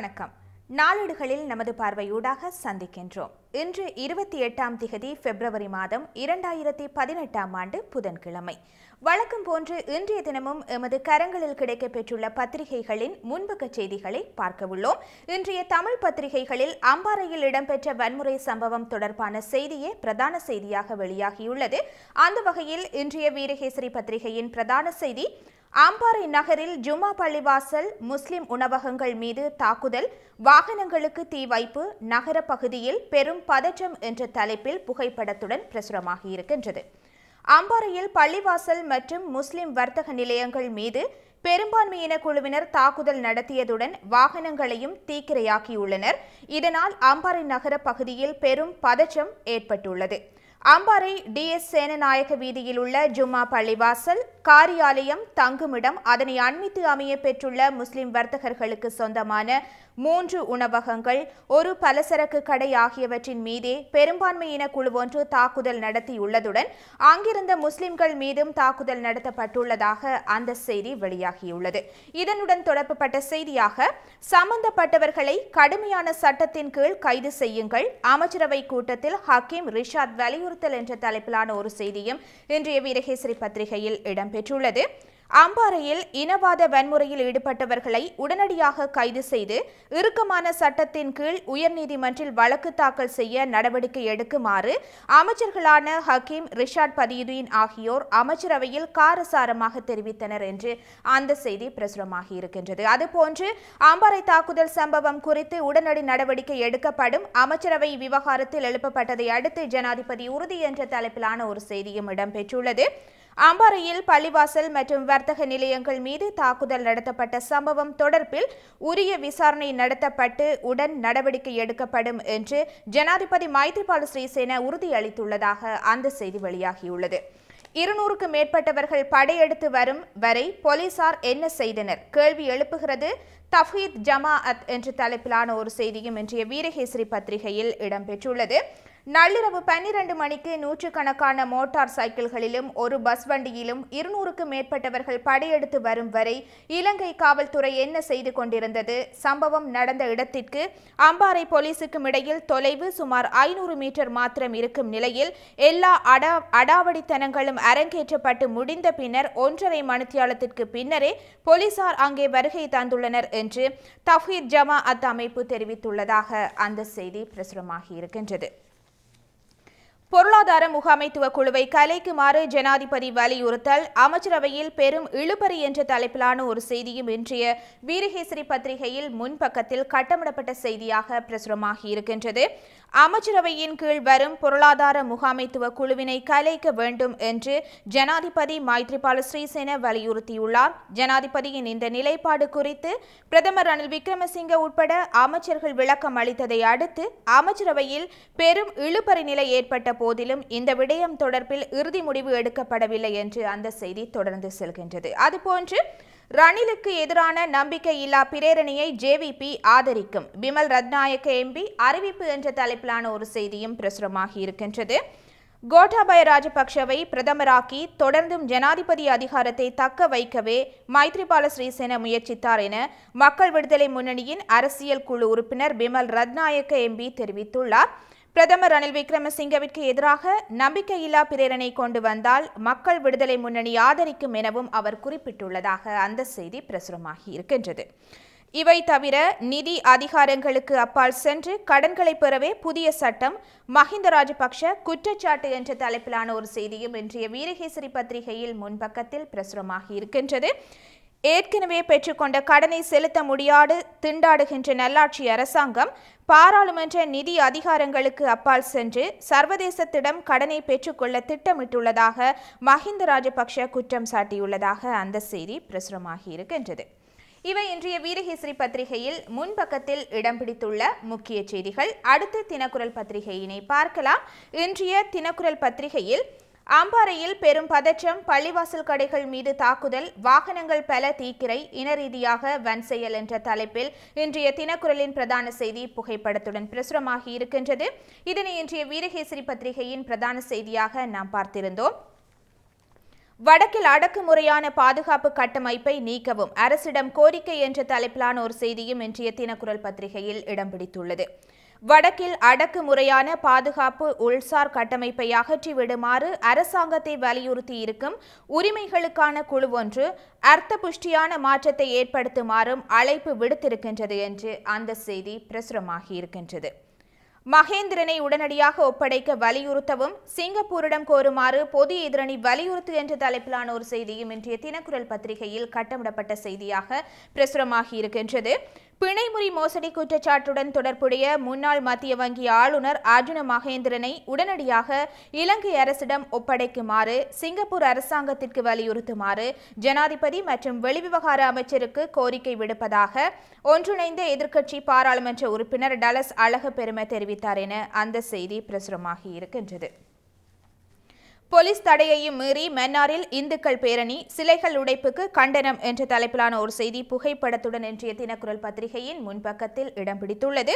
வணக்கம். நாளிடுகளில் நமது பார்வையூடாக சந்திக்கின்றோம். இன்று இருபத்தி எட்டாம் திகதி பிப்ரவரி மாதம் இரண்டாயிரத்தி பதினெட்டாம் ஆண்டு புதன்கிழமை. வழக்கம் போன்று இன்றைய தினமும் எமது கரங்களில் கிடைக்கப்பெற்றுள்ள பத்திரிகைகளின் முன்பக்க செய்திகளை பார்க்கவுள்ளோம் இன்றைய தமிழ் பத்திரிகைகளில் அம்பாறையில் இடம்பெற்ற வன்முறை சம்பவம் தொடர்பான செய்தியே பிரதான செய்தியாக வெளியாகியுள்ளது. அந்த வகையில் இன்றைய வீரகேசரி பத்திரிகையின் பிரதான செய்தி அம்பாறை நகரில் ஜும்மா பள்ளிவாசல் முஸ்லிம் உணவகங்கள் மீது தாக்குதல் வாகனங்களுக்கு தீ வைப்பு நகர பகுதியில் பெரும் பதற்றம் என்ற தலைப்பில் புகைப்படத்துடன் பிரசுரமாகியிருக்கின்றது. அம்பாறையில் பள்ளிவாசல் மற்றும் முஸ்லிம் வர்த்தக நிலையங்கள் மீது பெரும்பான்மையின குழுவினர் தாக்குதல் நடத்தியதுடன் வாகனங்களையும் தீக்கிரையாக்கியுள்ளனர். இதனால் அம்பாறை நகர பகுதியில் பெரும் பதற்றம் ஏற்பட்டுள்ளது. அம்பாறை டி. எஸ். சேனநாயக வீதியில் உள்ள ஜும்மா பள்ளிவாசல் காரியாலயம் தங்குமிடம் அதனை அண்மித்து அமைய பெற்றுள்ள முஸ்லிம் வர்த்தகர்களுக்கு சொந்தமான மூன்று உணவகங்கள் ஒரு பலசரக்கு கடை ஆகியவற்றின் மீதே பெரும்பான்மையின குழு ஒன்று தாக்குதல் நடத்தியுள்ளதுடன் அங்கிருந்த முஸ்லிம்கள் மீதும் தாக்குதல் நடத்தப்பட்டுள்ளதாக அந்த செய்தி வெளியாகியுள்ளது. இதனுடன் தொடர்புபட்ட செய்தியாக சம்பந்தப்பட்டவர்களை கடுமையான சட்டத்தின் கீழ் கைது செய்யுங்கள் அமைச்சரவை கூட்டத்தில் ஹக்கீம் ரிஷாத் வலியுறுத்தல் என்ற தலைப்பிலான ஒரு செய்தியும் இன்றைய வீரகேசரி பத்திரிகையில் இடம்பெற்றுள்ளது. அம்பாறையில் இனவாத வன்முறையில் ஈடுபட்டவர்களை உடனடியாக கைது செய்து இறுக்கமான சட்டத்தின் கீழ் உயர்நீதிமன்றில் வழக்கு தாக்கல் செய்ய நடவடிக்கை எடுக்குமாறு அமைச்சர்களான ஹக்கீம் ரிஷாட் பதியுதீன் ஆகியோர் அமைச்சரவையில் காரசாரமாக தெரிவித்தனர் என்று அந்த செய்தி பிரசுரமாகி இருக்கின்றது. அதுபோன்று அம்பாறை தாக்குதல் சம்பவம் குறித்து உடனடி நடவடிக்கை எடுக்கப்படும் அமைச்சரவை விவகாரத்தில் எழுப்பப்பட்டதை அடுத்து ஜனாதிபதி உறுதி என்ற தலைப்பிலான ஒரு செய்தியும் இடம்பெற்றுள்ளது. அம்பாறையில் பள்ளிவாசல் மற்றும் வர்த்தக நிலையங்கள் மீது தாக்குதல் நடத்தப்பட்ட சம்பவம் தொடர்பில் உரிய விசாரணை நடத்தப்பட்டு உடன் நடவடிக்கை எடுக்கப்படும் என்று ஜனாதிபதி மைத்ரிபால ஸ்ரீசேன உறுதியளித்துள்ளதாக அந்த செய்தி வெளியாகியுள்ளது. இருநூறுக்கு மேற்பட்டவர்கள் படையெடுத்து வரும் வரை போலீசார் என்ன செய்தனர்? கேள்வி எழுப்புகிறது. தஃஹீத் ஜமாஅத் என்ற தலைப்பிலான ஒரு செய்தியும் இன்றைய வீரகேசரி பத்திரிகையில் இடம்பெற்றுள்ளது. நள்ளிரவு பன்னிரண்டு மணிக்கு நூற்றுக்கணக்கான மோட்டார் சைக்கிள்களிலும் ஒரு பஸ் வண்டியிலும் இருநூறுக்கு மேற்பட்டவர்கள் படையெடுத்து வரும் வரை இலங்கை காவல்துறை என்ன செய்து கொண்டிருந்தது? சம்பவம் நடந்த இடத்திற்கு அம்பாறை போலீசுக்கும் இடையில் தொலைவு சுமார் ஐநூறு மீட்டர் மாத்திரம் இருக்கும் நிலையில் எல்லா அடா அடாவடித்தனங்களும் அரங்கேற்றப்பட்டு முடிந்த பின்னர் ஒன்றரை மணித்தியாலத்திற்கு பின்னரே போலீசார் அங்கே வருகை தந்துள்ளனர் என்று தஃபீத் ஜமா அத் அமைப்பு தெரிவித்துள்ளதாக அந்த செய்தி பிரசுரமாகி இருக்கின்றது. பொருளாதார முகாமைத்துவ குழுவை கலைக்குமாறு ஜனாதிபதி வலியுறுத்தல் அமைச்சரவையில் பெரும் இழுபறி என்ற தலைப்பிலான ஒரு செய்தியும் இன்றைய வீரகேசரி பத்திரிகையில் முன்பக்கத்தில் கட்டமிடப்பட்ட செய்தியாக பிரசுரமாகி இருக்கின்றது. அமைச்சரவையின் கீழ் வரும் பொருளாதார முகாமைத்துவ குழுவினை கலைக்க வேண்டும் என்று ஜனாதிபதி மைத்ரிபால ஸ்ரீசேன வலியுறுத்தியுள்ளார். ஜனாதிபதியின் இந்த நிலைப்பாடு குறித்து பிரதமர் ரணில் விக்ரமசிங்க உட்பட அமைச்சர்கள் விளக்கம் அளித்ததை அடுத்து அமைச்சரவையில் பெரும் இழுபறி நிலை ஏற்பட்ட போதிலும் இந்த விடயம் தொடர்பில் இறுதி முடிவு எடுக்கப்படவில்லை என்று அந்த செய்தி தொடர்ந்து செல்கின்றது. அதுபோன்று ரணிலுக்கு எதிரான நம்பிக்கையில்லா பிரேரணையை ஜேவிபி ஆதரிக்கும் பிமல் ரத்நாயக்க எம்பி அறிவிப்பு என்ற தலைப்பிலான ஒரு செய்தியும் பிரசுரமாகி இருக்கின்றது. கோட்டாபய ராஜபக்ஷவை பிரதமராக்கி தொடர்ந்தும் ஜனாதிபதி அதிகாரத்தை தக்க வைக்கவே மைத்ரிபால ஸ்ரீசேன முயற்சித்தார் என மக்கள் விடுதலை முன்னணியின் அரசியல் குழு உறுப்பினர் பிமல் ரத்நாயக்க எம்பி தெரிவித்துள்ளார். பிரதமர் ரணில் விக்ரமசிங்கவிற்கு எதிராக நம்பிக்கையில்லா பிரேரணை கொண்டு வந்தால் மக்கள் விடுதலை முன்னணி ஆதரிக்கும் எனவும் அவர் குறிப்பிட்டுள்ளதாக அந்த செய்தி பிரசுரமாகி இருக்கின்றது. இவை தவிர நிதி அதிகாரங்களுக்கு அப்பால் சென்று கடன்களை பெறவே புதிய சட்டம் மஹிந்த ராஜபக்ஷ குற்றச்சாட்டு என்ற தலைப்பிலான ஒரு செய்தியும் இன்றைய வீரகேசரி பத்திரிகையில் முன்பக்கத்தில் பிரசுரமாகி இருக்கின்றது. ஏற்கனவே பெற்றுக்கொண்ட கடனை செலுத்த முடியாது திண்டாடுகின்ற நல்லாட்சி அரசாங்கம் பாராளுமன்ற நிதி அதிகாரங்களுக்கு அப்பால் சென்று சர்வதேசத்திடம் கடனை பெற்றுக்கொள்ள திட்டமிட்டுள்ளதாக மஹிந்த ராஜபக்ஷ குற்றம் சாட்டியுள்ளதாக அந்த செய்தி பிரசுரமாகி இருக்கின்றது இவை இன்றைய வீரகேசரி பத்திரிகையில் முன்பக்கத்தில் இடம் பிடித்துள்ள முக்கிய செய்திகள். அடுத்து தினக்குரல் பத்திரிகையினை பார்க்கலாம். இன்றைய தினக்குரல் பத்திரிகையில் அம்பாறையில் பெரும் பதற்றம் பள்ளிவாசல் கடைகள் மீது தாக்குதல் வாகனங்கள் பல தீக்கிரை இனரீதியாக வன் செயல் என்ற தலைப்பில் இன்றைய தினக்குரலின் பிரதான செய்தி புகைப்படத்துடன் பிரசுரமாகி இருக்கின்றது. இதனை இன்றைய வீரகேசரி பத்திரிகையின் பிரதான செய்தியாக நாம் பார்த்திருந்தோம். வடக்கில் அடக்குமுறையான பாதுகாப்பு கட்டமைப்பை நீக்கவும் அரசிடம் கோரிக்கை என்ற தலைப்பிலான ஒரு செய்தியும் இன்றைய தினக்குரல் பத்திரிகையில் இடம் பிடித்துள்ளது. வடக்கில் அடக்குமுறையான பாதுகாப்பு உள்சார் கட்டமைப்பை அகற்றி விடுமாறு அரசாங்கத்தை வலியுறுத்தி இருக்கும் உரிமைகளுக்கான குழு ஒன்று அர்த்த புஷ்டியான மாற்றத்தை ஏற்படுத்துமாறும் அழைப்பு விடுத்திருக்கின்றது என்று அந்த செய்தி பிரசுரமாகியிருக்கின்றது. மகேந்திரனை உடனடியாக ஒப்படைக்க வலியுறுத்தவும் சிங்கப்பூரிடம் கோருமாறு பொது எதிரணி வலியுறுத்து என்ற தலைப்பிலான ஒரு செய்தியும் இன்றைய தினக்குரல் பத்திரிகையில் கட்டமிடப்பட்ட செய்தியாக பிரசுரமாகி இருக்கின்றது பிணைமுறி மோசடி குற்றச்சாட்டுடன் தொடர்புடைய முன்னாள் மத்திய வங்கி ஆளுநர் அர்ஜுன மகேந்திரனை உடனடியாக இலங்கை அரசிடம் ஒப்படைக்குமாறு சிங்கப்பூர் அரசாங்கத்திற்கு வலியுறுத்துமாறு ஜனாதிபதி மற்றும் வெளிவிவகார அமைச்சருக்கு கோரிக்கை விடுப்பதாக ஒன்றிணைந்த எதிர்க்கட்சி பாராளுமன்ற உறுப்பினர் டலஸ் அழகு பெருமை தெரிவித்தார் என அந்த செய்தி பிரசுரமாகி இருக்கின்றது. போலீஸ் தடையையும் மீறி மன்னாரில் இந்துக்கள் பேரணி சிலைகள் உடைப்புக்கு கண்டனம் என்ற தலைப்பிலான ஒரு செய்தி புகைப்படத்துடன் இன்றைய தினக்குரல் பத்திரிகையின் முன்பக்கத்தில் இடம் பிடித்துள்ளது.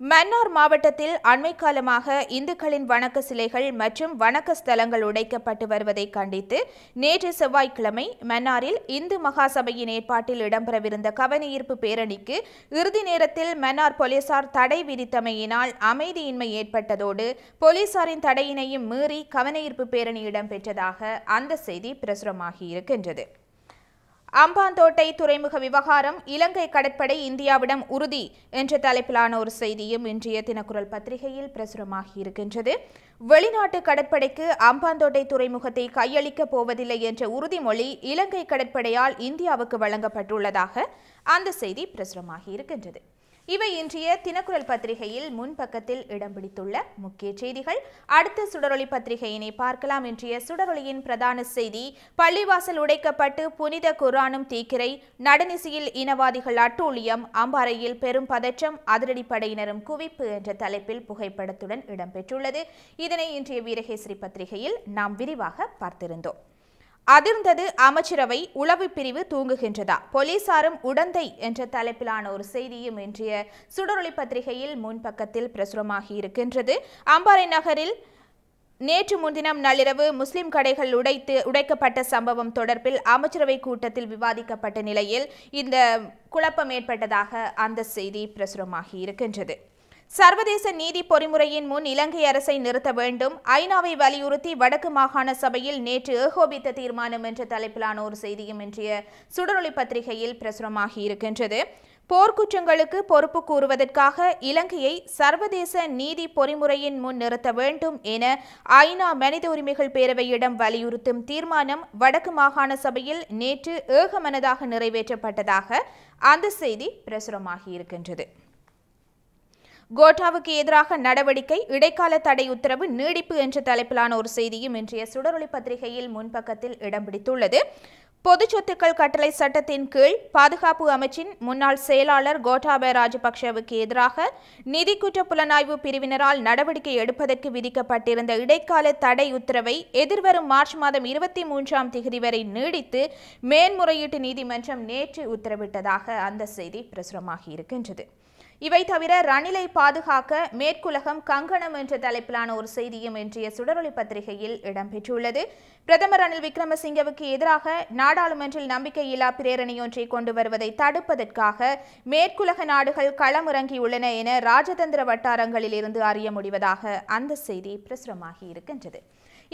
மன்னார் மாவட்டத்தில் அண்மை காலமாக இந்துக்களின் வணக்க சிலைகள் மற்றும் வணக்க ஸ்தலங்கள் உடைக்கப்பட்டு வருவதை கண்டித்து நேற்று செவ்வாய்க்கிழமை மன்னாரில் இந்து மகாசபையின் ஏற்பாட்டில் இடம்பெறவிருந்த கவனஈர்ப்பு பேரணிக்கு இறுதி நேரத்தில் மன்னார் போலீசார் தடை விதித்தமையினால் அமைதியின்மை ஏற்பட்டதோடு போலீசாரின் தடையினையும் மீறி கவனஈர்ப்பு பேரணி இடம்பெற்றதாக அந்த செய்தி பிரசுரமாகியிருக்கின்றது அம்பாந்தோட்டை துறைமுக விவகாரம் இலங்கை கடற்படை இந்தியாவிடம் உறுதி என்ற தலைப்பிலான ஒரு செய்தியும் இன்றைய தினக்குரல் பத்திரிகையில் பிரசுரமாகி இருக்கின்றது. வெளிநாட்டு கடற்படைக்கு அம்பாந்தோட்டை துறைமுகத்தை கையளிக்கப் போவதில்லை என்ற உறுதிமொழி இலங்கை கடற்படையால் இந்தியாவுக்கு வழங்கப்பட்டுள்ளதாக அந்த செய்தி பிரசுரமாகி இருக்கின்றது. இவை இன்றைய தினக்குரல் பத்திரிகையில் முன்பக்கத்தில் இடம் பிடித்துள்ள முக்கிய செய்திகள். அடுத்த சுடரொளி பத்திரிகையினை பார்க்கலாம். இன்றைய சுடரொளியின் பிரதான செய்தி பள்ளிவாசல் உடைக்கப்பட்டு புனித குரானும் தீக்கிரை நடனிசையில் இனவாதிகள் அட்டூழியம் அம்பாறையில் பெரும் பதற்றம் அதிரடிப்படையினரும் குவிப்பு என்ற தலைப்பில் புகைப்படத்துடன் இடம்பெற்றுள்ளது. இதனை இன்றைய வீரகேசரி பத்திரிகையில் நாம் விரிவாக பார்த்திருந்தோம். அதிர்ந்தது அமைச்சரவை உளவு பிரிவு தூங்குகின்றதா? போலீசாரும் உடந்தை என்ற தலைப்பிலான ஒரு செய்தியும் இன்றைய சுடரொளி பத்திரிகையில் முன்பக்கத்தில் பிரசுரமாகி இருக்கின்றது. அம்பாறை நகரில் நேற்று முன்தினம் நள்ளிரவு முஸ்லிம் கடைகள் உடைத்து உடைக்கப்பட்ட சம்பவம் தொடர்பில் அமைச்சரவை கூட்டத்தில் விவாதிக்கப்பட்ட நிலையில் இந்த குழப்பம் ஏற்பட்டதாக அந்த செய்தி பிரசுரமாகி இருக்கின்றது. சர்வதேச நீதி பொறிமுறையின் முன் இலங்கை அரசை நிறுத்த வேண்டும். ஐநாவை வலியுறுத்தி வடக்கு மாகாண சபையில் நேற்று ஏகோபித்த தீர்மானம் என்ற தலைப்பிலான ஒரு செய்தியும் இன்றைய சுடரொளி பத்திரிகையில் பிரசுரமாகி இருக்கின்றது. போர்க்குற்றங்களுக்கு பொறுப்பு கூறுவதற்காக இலங்கையை சர்வதேச நீதி பொறிமுறையின் முன் நிறுத்த வேண்டும் என ஐநா மனித உரிமைகள் பேரவையிடம் வலியுறுத்தும் தீர்மானம் வடக்கு மாகாண சபையில் நேற்று ஏகமனதாக நிறைவேற்றப்பட்டதாக அந்த செய்தி பிரசுரமாகி இருக்கின்றது. கோட்டாவுக்கு எதிராக நடவடிக்கை இடைக்கால தடை உத்தரவு நீடிப்பு என்ற தலைப்பிலான ஒரு செய்தியும் இன்றைய சுடரொளி பத்திரிகையில் முன்பக்கத்தில் இடம் பிடித்துள்ளது. பொது சொத்துக்கள் கட்டளை சட்டத்தின் கீழ் பாதுகாப்பு அமைச்சின் முன்னாள் செயலாளர் கோட்டாபய ராஜபக்சவுக்கு எதிராக நிதி குற்ற புலனாய்வு பிரிவினரால் நடவடிக்கை எடுப்பதற்கு விதிக்கப்பட்டிருந்த இடைக்கால தடை உத்தரவை எதிர்வரும் மார்ச் மாதம் இருபத்தி மூன்றாம் திகதி வரை நீடித்து மேன்முறையீட்டு நீதிமன்றம் நேற்று உத்தரவிட்டதாக அந்த செய்தி பிரசுரமாகி இருக்கின்றது. இவை தவிர ரணிலை பாதுகாக்க மேற்குலகம் கங்கணம் என்ற தலைப்பிலான ஒரு செய்தியும் இன்றைய சுடரொளி பத்திரிகையில் இடம்பெற்றுள்ளது. பிரதமர் ரணில் விக்ரமசிங்கவுக்கு எதிராக நாடாளுமன்றில் நம்பிக்கையில்லா பிரேரணையொன்றை கொண்டு வருவதை தடுப்பதற்காக மேற்குலக நாடுகள் களமிறங்கியுள்ளன என ராஜதந்திர வட்டாரங்களில் இருந்து அறிய முடிவதாக அந்த செய்தி பிரசுரமாகி இருக்கின்றது.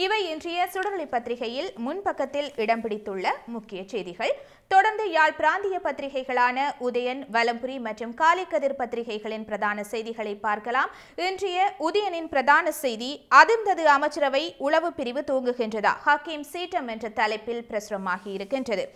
இவை இன்றைய சுடரொளி பத்திரிகையில் முன்பக்கத்தில் இடம் பிடித்துள்ள முக்கிய செய்திகள். தொடர்ந்து யாழ் பிராந்திய பத்திரிகைகளான உதயன் வலம்புரி மற்றும் காலிக்கதிர் பத்திரிகைகளின் பிரதான செய்திகளை பார்க்கலாம். இன்றைய உதயனின் பிரதான செய்தி அதிர்ந்தது அமைச்சரவை உளவு பிரிவு தூங்குகின்றதா ஹக்கீம் சீட்டம் என்ற தலைப்பில் பிரசுரமாகி இருக்கின்றது.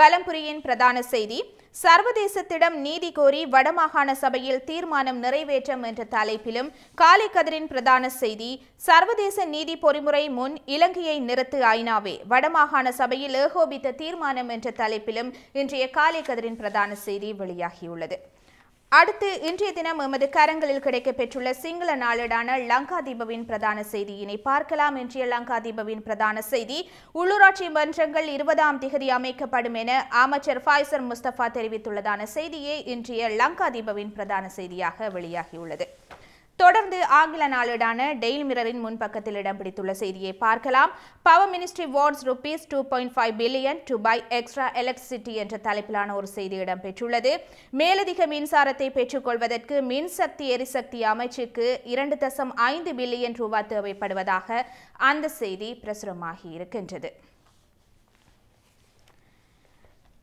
வலம்புரியின் பிரதான செய்தி சர்வதேசத்திடம் நீதி கோரி வடமாகாண சபையில் தீர்மானம் நிறைவேற்றம் என்ற தலைப்பிலும் காலைக்கதிரின் பிரதான செய்தி சர்வதேச நீதி பொறிமுறை முன் இலங்கையை நிறுத்து ஐநாவே. வடமாகாண சபையில் ஏகோபித்த தீர்மானம் என்ற தலைப்பிலும் இன்றைய காலைக்கதிரின் பிரதான செய்தி வெளியாகியுள்ளது. அடுத்து இன்றைய தினம் எமது கரங்களில் கிடைக்கப்பெற்றுள்ள சிங்கள நாளேடான லங்கா தீபவின் பிரதான செய்தியினை பார்க்கலாம். இன்றைய லங்கா தீபவின் பிரதான செய்தி. உள்ளூராட்சி மன்றங்கள் இருபதாம் திகதி அமைக்கப்படும் என அமைச்சர் ஃபாய்சர் முஸ்தபா தெரிவித்துள்ளதான செய்தியே இன்றைய லங்கா தீபவின் பிரதான செய்தியாக வெளியாகியுள்ளது. தொடர்ந்து ஆங்கில நாளேடான டெய்லி மிரரின் முன்பக்கத்தில் இடம் பிடித்துள்ள செய்தியை பார்க்கலாம். Power ministry awards rupees two point five billion to buy extra electricity என்ற தலைப்பிலான ஒரு செய்தி இடம்பெற்றுள்ளது. மேலதிக மின்சாரத்தை பெற்றுக்கொள்வதற்கு மின்சக்தி எரிசக்தி அமைச்சுக்கு இரண்டு தசம் ஐந்து பில்லியன் ரூபாய் தேவைப்படுவதாக அந்த செய்தி பிரசுரமாகி இருக்கின்றது.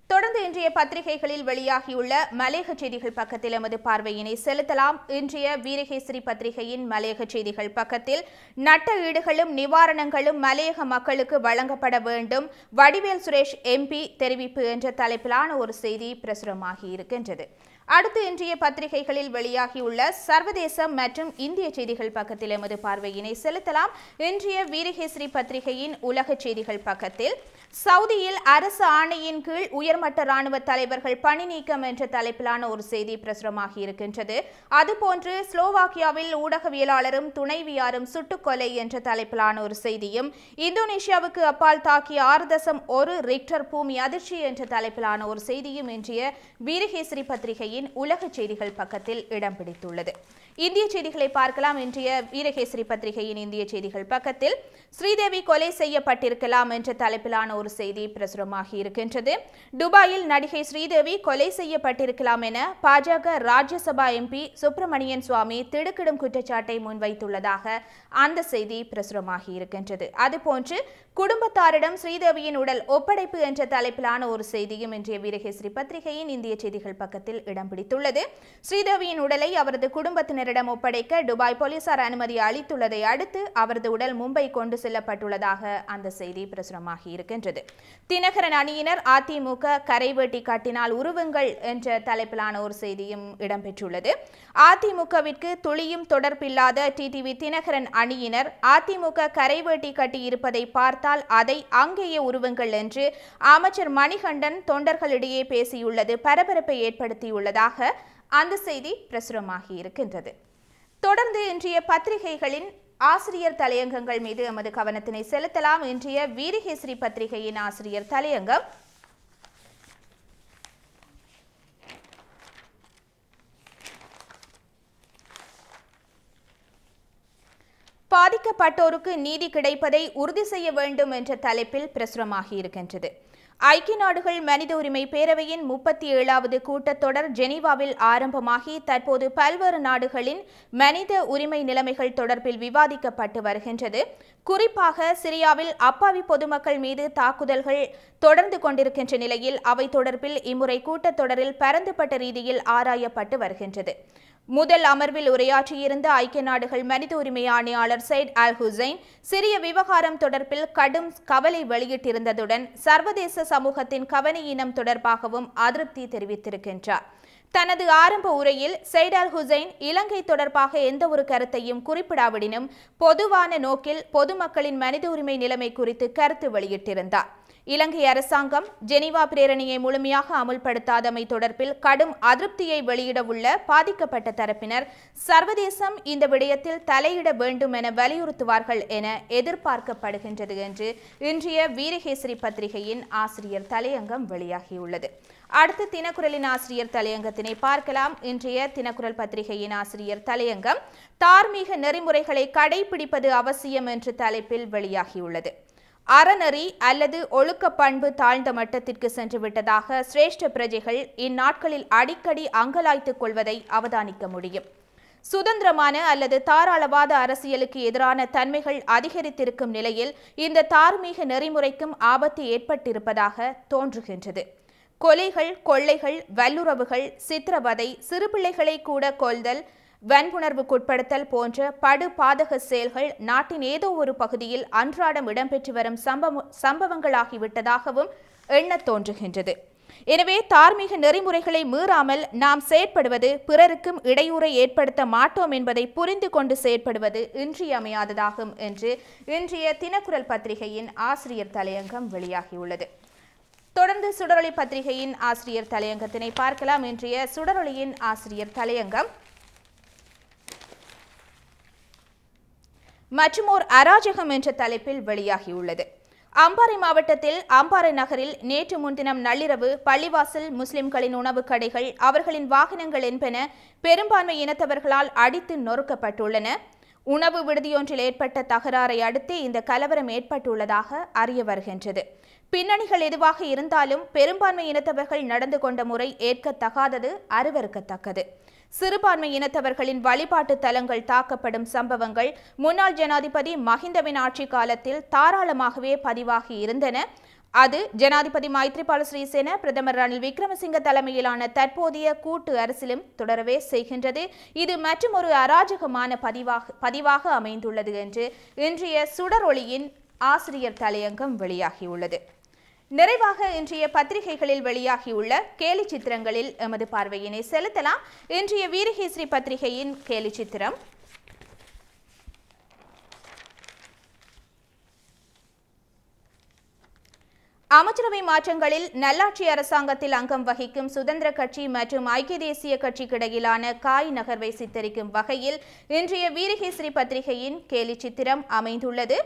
தொடர்ந்து இன்றைய பத்திரிகைகளில் வெளியாகியுள்ள மலையக செய்திகள் பக்கத்தில் எமது பார்வையினை செலுத்தலாம். இன்றைய வீரகேசரி பத்திரிகையின் மலையக செய்திகள் பக்கத்தில் நட்ட ஈடுகளும் நிவாரணங்களும் மலையக மக்களுக்கு வழங்கப்பட வேண்டும். வடிவேல் சுரேஷ் எம்பி தெரிவிப்பு என்ற தலைப்பிலான ஒரு செய்தி பிரசுரமாகி இருக்கின்றது. அடுத்து இன்றைய பத்திரிகைகளில் வெளியாகியுள்ள சர்வதேச மற்றும் இந்திய செய்திகள் பக்கத்தில் எமது பார்வையினை செலுத்தலாம். இன்றைய வீரகேசரி பத்திரிகையின் உலக செய்திகள் பக்கத்தில் சவுதியில் அரசு ஆணையின் கீழ் உயர்மட்ட ராணுவ தலைவர்கள் பணி நீக்கம் என்ற தலைப்பிலான ஒரு செய்தி பிரசுரமாகி இருக்கின்றது. அதுபோன்று ஸ்லோவாக்கியாவில் ஊடகவியலாளரும் துணைவியாரும் சுட்டுக்கொலை என்ற தலைப்பிலான ஒரு செய்தியும் இந்தோனேஷியாவுக்கு அப்பால் தாக்கிய ஆறு தசம் ஒரு ரிக்டர் பூமி அதிர்ச்சி என்ற தலைப்பிலான ஒரு செய்தியும் இன்றைய வீரகேசரி பத்திரிகையின் உலக செய்திகள் பக்கத்தில் இடம் பிடித்துள்ளது. இந்திய செய்திகளை பார்க்கலாம். இன்றைய வீரகேசரி பத்திரிகையின் இந்திய செய்திகள் பக்கத்தில் ஸ்ரீதேவி கொலை செய்யப்பட்டிருக்கலாம் என்ற தலைப்பிலான ஒரு செய்தி பிரசுரமாகி இருக்கின்றது. துபாயில் நடிகை ஸ்ரீதேவி கொலை செய்யப்பட்டிருக்கலாம் என பாஜக ராஜ்யசபா எம்பி சுப்பிரமணியன் சுவாமி திடுக்கிடும் குற்றச்சாட்டை முன்வைத்துள்ளதாக அந்த செய்தி பிரசுரமாகி இருக்கின்றது. அதுபோன்று குடும்பத்தாரிடம் ஸ்ரீதேவியின் உடல் ஒப்படைப்பு என்ற தலைப்பிலான ஒரு செய்தியும் இன்றைய வீரகேசரி பத்திரிகையின் இந்திய செய்திகள் பக்கத்தில் இடம் பிடித்துள்ளது. ஸ்ரீதேவியின் உடலை அவரது குடும்பத்தினர் குடும்பத்தினரிடம் ஒப்படைக்க துபாய் போலீசார் அனுமதி அளித்துள்ளதை அடுத்து அவரது உடல் மும்பை கொண்டு செல்லப்பட்டுள்ளதாக அந்த செய்தி பிரசுரமாகி இருக்கின்றது. தினகரன் அணியினர் அதிமுக கரைவேட்டி காட்டினால் உருவுங்கள் என்ற தலைப்பிலான ஒரு செய்தியும் இடம்பெற்றுள்ளது. அதிமுகவிற்கு துளியும் தொடர்பில்லாத டிடிவி தினகரன் அணியினர் அதிமுக கரைவேட்டி கட்டி இருப்பதை பார்த்தால் அதை அங்கேயே உருவுங்கள் என்று அமைச்சர் மணிகண்டன் தொண்டர்களிடையே பேசியுள்ளது பரபரப்பை ஏற்படுத்தியுள்ளதாக அந்த செய்தி பிரசுரமாகி இருக்கின்றது. தொடர்ந்து இன்றைய பத்திரிகைகளின் ஆசிரியர் தலையங்கங்கள் மீது எமது கவனத்தினை செலுத்தலாம். இன்றைய வீரகேசரி பத்திரிகையின் ஆசிரியர் தலையங்கம் பாதிக்கப்பட்டோருக்கு நீதி கிடைப்பதை உறுதி செய்ய வேண்டும் என்ற தலைப்பில் பிரசுரமாகி இருக்கின்றது. ஐக்கிய நாடுகள் மனித உரிமை பேரவையின் முப்பத்தி ஏழாவது கூட்டத்தொடர் ஜெனீவாவில் ஆரம்பமாகி தற்போது பல்வேறு நாடுகளின் மனித உரிமை நிலைமைகள் தொடர்பில் விவாதிக்கப்பட்டு வருகின்றது. குறிப்பாக சிரியாவில் அப்பாவி பொதுமக்கள் மீது தாக்குதல்கள் தொடர்ந்து கொண்டிருக்கின்ற நிலையில் அவை தொடர்பில் இம்முறை கூட்டத்தொடரில் பரந்துபட்ட ரீதியில் ஆராயப்பட்டு வருகின்றது. முதல் அமர்வில் உரையாற்றியிருந்த ஐக்கிய நாடுகள் மனித உரிமை ஆணையாளர் சைட் அல் ஹுசைன் சிரிய விவகாரம் தொடர்பில் கடும் கவலை வெளியிட்டிருந்ததுடன் சர்வதேச சமூகத்தின் கவனையினம் தொடர்பாகவும் அதிருப்தி தெரிவித்திருக்கின்றார். தனது ஆரம்ப உரையில் சைட் அல் ஹுசைன் இலங்கை தொடர்பாக எந்த ஒரு கருத்தையும் குறிப்பிடாவிடினும் பொதுவான நோக்கில் பொதுமக்களின் மனித உரிமை நிலைமை குறித்து கருத்து வெளியிட்டிருந்தார். இலங்கை அரசாங்கம் ஜெனீவா பிரேரணையை முழுமையாக அமுல்படுத்தாதமை தொடர்பில் கடும் அதிருப்தியை வெளியிடவுள்ள பாதிக்கப்பட்ட தரப்பினர் சர்வதேசம் இந்த விடயத்தில் தலையிட வேண்டும் என வலியுறுத்துவார்கள் என எதிர்பார்க்கப்படுகின்றது என்று இன்றைய வீரகேசரி பத்திரிகையின் ஆசிரியர் தலையங்கம் வெளியாகியுள்ளது. அடுத்து தினக்குரலின் ஆசிரியர் தலையங்கத்தினை பார்க்கலாம். இன்றைய தினக்குரல் பத்திரிகையின் ஆசிரியர் தலையங்கம் தார்மீக நெறிமுறைகளை கடைபிடிப்பது அவசியம் என்ற தலைப்பில் வெளியாகியுள்ளது. அறநெறி அல்லது ஒழுக்க பண்பு தாழ்ந்த மட்டத்திற்கு சென்று விட்டதாக சிரேஷ்ட பிரஜைகள் இந்நாட்களில் அடிக்கடி அங்கலாய்த்துக் கொள்வதை அவதானிக்க முடியும். சுதந்திரமான அல்லது தாராளவாத அரசியலுக்கு எதிரான தன்மைகள் அதிகரித்திருக்கும் நிலையில் இந்த தார்மீக நெறிமுறைக்கும் ஆபத்து ஏற்பட்டிருப்பதாக தோன்றுகின்றது. கொலைகள் கொள்ளைகள் வல்லுறவுகள் சித்திரவதை சிறுபிள்ளைகளை கூட கொல்தல் வன்புணர்வுக்குட்படுத்தல் போன்ற படு பாதக செயல்கள் நாட்டின் ஏதோ ஒரு பகுதியில் அன்றாடம் இடம்பெற்று வரும் சம்பவ சம்பவங்களாகிவிட்டதாகவும் எண்ணத் தோன்றுகின்றது. எனவே தார்மீக நெறிமுறைகளை மீறாமல் நாம் செயற்படுவது பிறருக்கும் இடையூறை ஏற்படுத்த மாட்டோம் என்பதை புரிந்து கொண்டு செயற்படுவது இன்றியமையாததாகும் என்று இன்றைய தினக்குரல் பத்திரிகையின் ஆசிரியர் தலையங்கம் வெளியாகியுள்ளது. தொடர்ந்து சுடரொளி பத்திரிகையின் ஆசிரியர் தலையங்கத்தினை பார்க்கலாம். இன்றைய சுடரொளியின் ஆசிரியர் தலையங்கம் மற்றுமோர் அராஜகம் என்ற தலைப்பில் வெளியாகியுள்ளது. அம்பாறை மாவட்டத்தில் அம்பாறை நகரில் நேற்று முன்தினம் நள்ளிரவு பள்ளிவாசல் முஸ்லிம்களின் உணவுக் கடைகள் அவர்களின் வாகனங்கள் என்பன பெரும்பான்மை இனத்தவர்களால் அடித்து நொறுக்கப்பட்டுள்ளன. உணவு விடுதியொன்றில் ஏற்பட்ட தகராறை அடுத்து இந்த கலவரம் ஏற்பட்டுள்ளதாக அறிய வருகின்றது. பின்னணிகள் எதுவாக இருந்தாலும் பெரும்பான்மை இனத்தவர்கள் நடந்து கொண்ட முறை ஏற்கத்தகாதது அருவறுக்கத்தக்கது சிறுபான்மை இனத்தவர்களின் வழிபாட்டு தலங்கள் தாக்கப்படும் சம்பவங்கள் முன்னாள் ஜனாதிபதி மஹிந்தவின் ஆட்சி காலத்தில் தாராளமாகவே பதிவாகி இருந்தன. அது ஜனாதிபதி மைத்ரிபால ஸ்ரீசேன பிரதமர் ரணில் விக்ரமசிங்க தலைமையிலான தற்போதைய கூட்டு அரசிலும் தொடரவே செய்கின்றது. இது மற்றும் ஒரு அராஜகமான பதிவாக பதிவாக அமைந்துள்ளது என்று இன்றைய சுடரொளியின் ஆசிரியர் தலையங்கம் வெளியாகியுள்ளது. நிறைவாக இன்றைய பத்திரிகைகளில் வெளியாகியுள்ள கேலி சித்திரங்களில் எமது பார்வையினை செலுத்தலாம். இன்றைய வீரகேசரி பத்திரிகையின் கேலி சித்திரம். அமைச்சரவை மாற்றங்களில் நல்லாட்சி அரசாங்கத்தில் அங்கம் வகிக்கும் சுதந்திர கட்சி மற்றும் ஐக்கிய தேசிய கட்சிக்கிடையிலான காய் நகர்வை சித்தரிக்கும் வகையில் இன்றைய வீரகேசரி பத்திரிகையின் கேலி சித்திரம் அமைந்துள்ளது.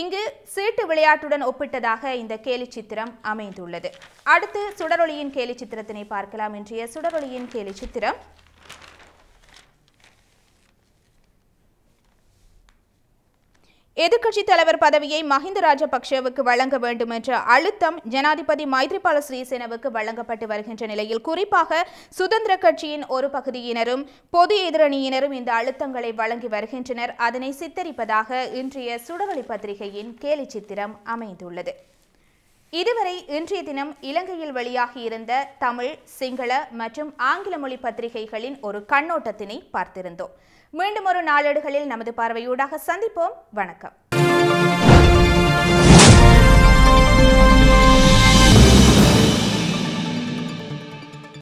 இங்கு சீட்டு விளையாட்டுடன் ஒப்பிட்டதாக இந்த கேலி சித்திரம் அமைந்துள்ளது. அடுத்து சுடரொளியின் கேலி சித்திரத்தினை பார்க்கலாம். இன்றைய சுடரொளியின் கேலி சித்திரம். எதிர்க்கட்சித் தலைவர் பதவியை மஹிந்த ராஜபக்ஷவுக்கு வழங்க வேண்டும் என்ற அழுத்தம் ஜனாதிபதி மைத்ரிபால சிறிசேனவுக்கு வழங்கப்பட்டு வருகின்ற நிலையில் குறிப்பாக சுதந்திர கட்சியின் ஒரு பகுதியினரும் பொது எதிரணியினரும் இந்த அழுத்தங்களை வழங்கி வருகின்றனர். அதனை சித்தரிப்பதாக இன்றைய சுடவழி பத்திரிகையின் கேலி சித்திரம் அமைந்துள்ளது. இதுவரை இன்றைய தினம் இலங்கையில் வெளியாகியிருந்த தமிழ் சிங்கள மற்றும் ஆங்கில மொழி பத்திரிகைகளின் ஒரு கண்ணோட்டத்தினை பார்த்திருந்தோம். மீண்டும் ஒரு நாளேடுகளில் நமது பார்வையூடாக சந்திப்போம். வணக்கம்.